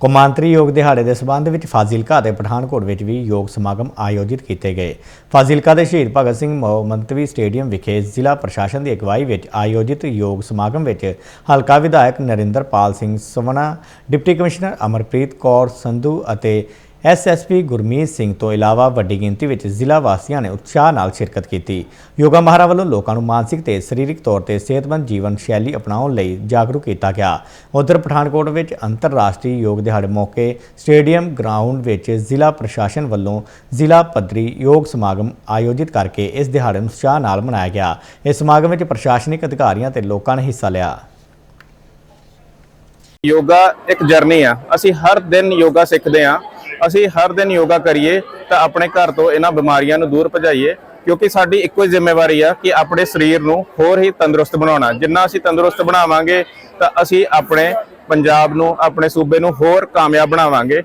ਕੌਮਾਂਤਰੀ ਯੋਗ ਦਿਹਾੜੇ ਦੇ ਸਬੰਧ ਵਿੱਚ ਫਾਜ਼ਿਲਕਾ ਅਤੇ ਪਠਾਨਕੋਟ ਵਿੱਚ ਵੀ ਯੋਗ ਸਮਾਗਮ ਆਯੋਜਿਤ ਕੀਤੇ ਗਏ। ਫਾਜ਼ਿਲਕਾ ਦੇ ਸ਼ਹੀਦ ਭਗਤ ਸਿੰਘ ਮੰਤਵੀ ਸਟੇਡੀਅਮ ਵਿਖੇ ਜ਼ਿਲ੍ਹਾ ਪ੍ਰਸ਼ਾਸਨ ਦੀ ਅਗਵਾਈ ਵਿੱਚ ਆਯੋਜਿਤ ਯੋਗ ਸਮਾਗਮ ਵਿੱਚ ਹਲਕਾ ਵਿਧਾਇਕ ਨਰਿੰਦਰਪਾਲ ਸਿੰਘ ਸਵਣਾ ਡਿਪਟੀ ਕਮਿਸ਼ਨਰ ਅਮਰਪ੍ਰੀਤ ਕੌਰ ਸੰਧੂ ਅਤੇ ਐਸਐਸਪੀ ਗੁਰਮੀਤ ਸਿੰਘ ਤੋਂ ਇਲਾਵਾ ਵੱਡੀ ਗਿਣਤੀ ਵਿੱਚ ਜ਼ਿਲ੍ਹਾ ਵਾਸੀਆਂ ਨੇ ਉਤਸ਼ਾਹ ਨਾਲ ਸ਼ਿਰਕਤ ਕੀਤੀ। ਯੋਗਾ ਮਹਾਰਾ ਵੱਲੋਂ ਲੋਕਾਂ ਨੂੰ ਮਾਨਸਿਕ ਤੇ ਸਰੀਰਕ ਤੌਰ ਤੇ ਸਿਹਤਮੰਦ ਜੀਵਨ ਸ਼ੈਲੀ ਅਪਣਾਉਣ ਲਈ ਜਾਗਰੂਕ ਕੀਤਾ ਗਿਆ। ਉਧਰ ਪਠਾਨਕੋਟ ਵਿੱਚ ਅੰਤਰਰਾਸ਼ਟਰੀ ਯੋਗ ਦਿਹਾੜੇ ਮੌਕੇ ਸਟੇਡੀਅਮ ਗਰਾਊਂਡ ਵਿੱਚ ਜ਼ਿਲ੍ਹਾ ਪ੍ਰਸ਼ਾਸਨ ਵੱਲੋਂ ਜ਼ਿਲ੍ਹਾ ਪੱਧਰੀ ਯੋਗ ਸਮਾਗਮ ਆਯੋਜਿਤ ਕਰਕੇ ਇਸ ਦਿਹਾੜੇ ਨੂੰ ਉਤਸ਼ਾਹ ਨਾਲ ਮਨਾਇਆ ਗਿਆ। ਇਸ ਸਮਾਗਮ ਵਿੱਚ ਪ੍ਰਸ਼ਾਸਨਿਕ ਅਧਿਕਾਰੀਆਂ ਤੇ ਲੋਕਾਂ ਨੇ ਹਿੱਸਾ ਲਿਆ। ਯੋਗਾ ਇੱਕ ਜਰਨੀ ਆ। ਅਸੀਂ ਹਰ ਦਿਨ ਯੋਗਾ ਸਿੱਖਦੇ ਆ ਅਸੀਂ ਹਰ ਦਿਨ ਯੋਗਾ ਕਰੀਏ ਤਾਂ ਆਪਣੇ ਘਰ ਤੋਂ ਇਹਨਾਂ ਬਿਮਾਰੀਆਂ ਨੂੰ ਦੂਰ ਭਜਾਈਏ, ਕਿਉਂਕਿ ਸਾਡੀ ਇੱਕੋ ਹੀ ਜ਼ਿੰਮੇਵਾਰੀ ਆ ਕਿ ਆਪਣੇ ਸਰੀਰ ਨੂੰ ਹੋਰ ਹੀ ਤੰਦਰੁਸਤ ਬਣਾਉਣਾ। ਜਿੰਨਾ ਅਸੀਂ ਤੰਦਰੁਸਤ ਬਣਾਵਾਂਗੇ ਤਾਂ ਅਸੀਂ ਆਪਣੇ ਪੰਜਾਬ ਨੂੰ, ਆਪਣੇ ਸੂਬੇ ਨੂੰ ਹੋਰ ਕਾਮਯਾਬ ਬਣਾਵਾਂਗੇ।